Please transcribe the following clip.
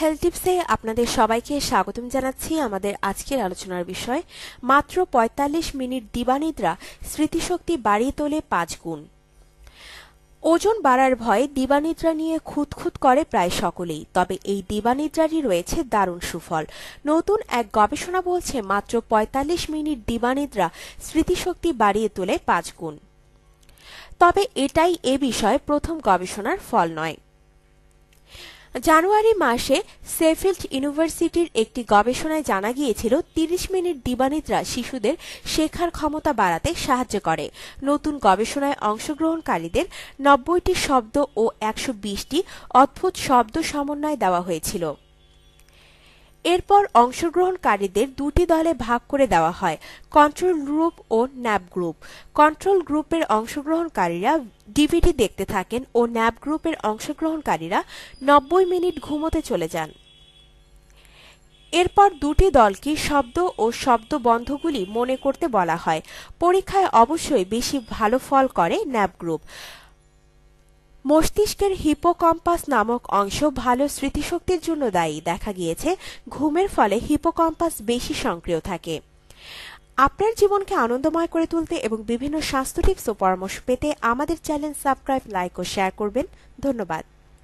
Health টিপসে আপনাদের সবাইকে স্বাগতম জানাচ্ছি আমাদের আজকের আলোচনার বিষয়, মাত্র ৪৫ মিনিট দিবানিদ্রা স্মৃতিশক্তি বাড়িয়ে তোলে পাঁচ গুণ। ওজন বাড়ার ভয়ে দিবানিদ্রা নিয়ে খুঁতখুত করে প্রায় সকলেই, তবে এই দিবানিদ্রারই রয়েছে দারুণ সুফল। নতুন এক গবেষণা বলছে মাত্র ৪৫ মিনিট দিবানিদ্রা স্মৃতিশক্তি বাড়িয়ে তোলে পাঁচ গুণ। তবে এটাই এ বিষয়ে প্রথম গবেষণার ফল নয়। জানুয়ারি মাসে সেফিল্ড ইউনিভার্সিটির একটি গবেষণায় জানা গিয়েছিল 30 মিনিট দিবানিদ্রা শিশুদের শেখার ক্ষমতা বাড়াতে সাহায্য করে। নতুন গবেষণায় অংশগ্রহণকারীদের নব্বইটি শব্দ ও একশো বিশটি অদ্ভুত শব্দ সমন্বয় দেওয়া হয়েছিল। এরপর অংশগ্রহণকারীদের দুটি দলে ভাগ করে দেওয়া হয় কন্ট্রোল গ্রুপ ও ন্যাব গ্রুপ কন্ট্রোল গ্রুপের অংশগ্রহণকারীরা ডিভিডি দেখতে থাকেন ও ন্যাব গ্রুপের অংশগ্রহণকারীরা নব্বই মিনিট ঘুমোতে চলে যান। এরপর দুটি দলকে শব্দ ও শব্দ বন্ধগুলি মনে করতে বলা হয়। পরীক্ষায় অবশ্যই বেশি ভালো ফল করে ন্যাব গ্রুপ মস্তিষ্কের হিপোকম্পাস নামক অংশ ভালো স্মৃতিশক্তির জন্য দায়ী। দেখা গিয়েছে, ঘুমের ফলে হিপোকম্পাস বেশি সক্রিয় থাকে। আপনার জীবনকে আনন্দময় করে তুলতে এবং বিভিন্ন স্বাস্থ্য টিপস ও পরামর্শ পেতে আমাদের চ্যানেল সাবস্ক্রাইব, লাইক ও শেয়ার করবেন। ধন্যবাদ।